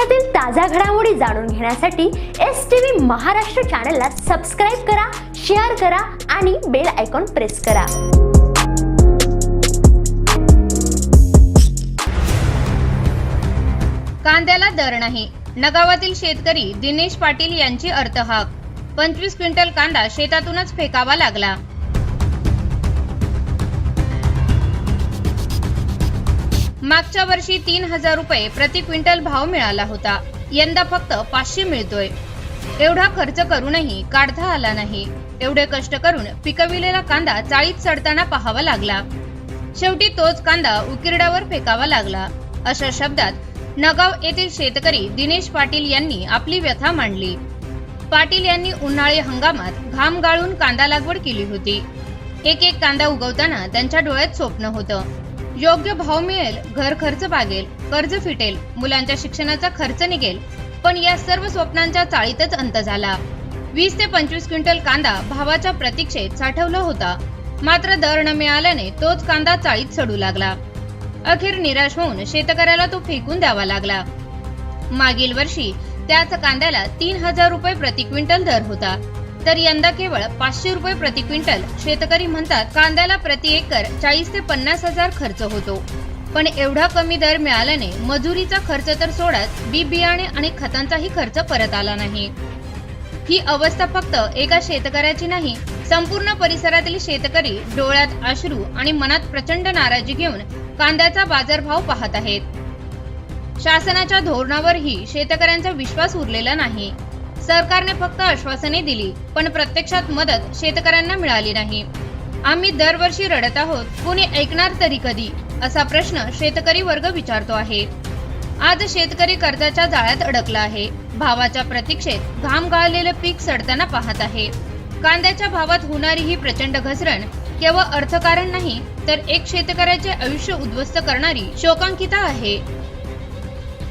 देशातील ताज्या घडामोडी जाणून घेण्यासाठी एस टी व्ही महाराष्ट्र चॅनलला सबस्क्राईब करा शेअर करा आणि बेल आयकॉन प्रेस करा. कांद्याला दर नाही. नगावातील शेतकरी दिनेश पाटील यांची अर्थहाक. पंचवीस क्विंटल कांदा शेतातूनच फेकावा लागला. मागच्या वर्षी तीन हजार रुपये प्रति क्विंटल भाव मिळाला होता. यंदा फक्त पाचशे मिळतोय. एवढा खर्च करूनही काढता आला नाही. एवढे कष्ट करून पिकविलेला कांदा चाळीत सडताना पाहावा लागला. शेवटी तोच कांदा उकिरड्यावर फेकावा लागला. अशा शब्दात नगाव येथील शेतकरी दिनेश पाटील यांनी आपली व्यथा मांडली. पाटील यांनी उन्हाळी हंगामात घाम गाळून कांदा लागवड केली होती. एक एक कांदा उगवताना त्यांच्या डोळ्यात स्वप्न होतं. योग्य भाव मिळेल घर खर्च भागेल कर्ज फिटेल मुलांच्या शिक्षणाचा खर्च निघेल. पण या सर्व स्वप्नांच्या चाळीतच अंत झाला. वीस ते पंचवीस क्विंटल कांदा भावाच्या प्रतीक्षेत साठवला होता. मात्र दर न मिळाल्याने तोच कांदा चाळीत सडू लागला. अखेर निराश होऊन शेतकऱ्याला तो फेकून द्यावा लागला. मागील वर्षी त्याच कांद्याला तीन हजार रुपये प्रति क्विंटल दर होता. तर यंदा केवळ पाचशे रुपये प्रति क्विंटल. शेतकरी म्हणतात कांद्याला प्रति एकर चाळीस ते पन्नास हजार खर्च होतो. पण एवढा कमी दर मिळाल्याने मजुरीचा खर्च तर सोडत बी बियाणे आणि खतांचाही खर्च परत आला नाही. ही अवस्था फक्त एका शेतकऱ्याची नाही संपूर्ण परिसरातील शेतकरी डोळ्यात अश्रू आणि मनात प्रचंड नाराजी घेऊन कांद्याचा बाजारभाव पाहत आहेत. शासनाच्या धोरणावरही शेतकऱ्यांचा विश्वास उरलेला नाही. सरकारने फक्त आश्वासने दिली पण प्रत्यक्षात मदत शेतकऱ्यांना मिळाली नाही. आम्ही दरवर्षी रडत आहोत कोणी ऐकणार तरी कधी असा प्रश्न शेतकरी वर्ग विचारतो आहे. आज शेतकरी कर्जाच्या जाळ्यात अडकला आहे. भावाच्या प्रतीक्षेत घाम गाळलेलं पीक सडताना पाहत आहे. कांद्याच्या भावात होणारी ही प्रचंड घसरण केवळ अर्थकारण नाही तर एक शेतकऱ्याचे आयुष्य उद्ध्वस्त करणारी शोकांकिता आहे.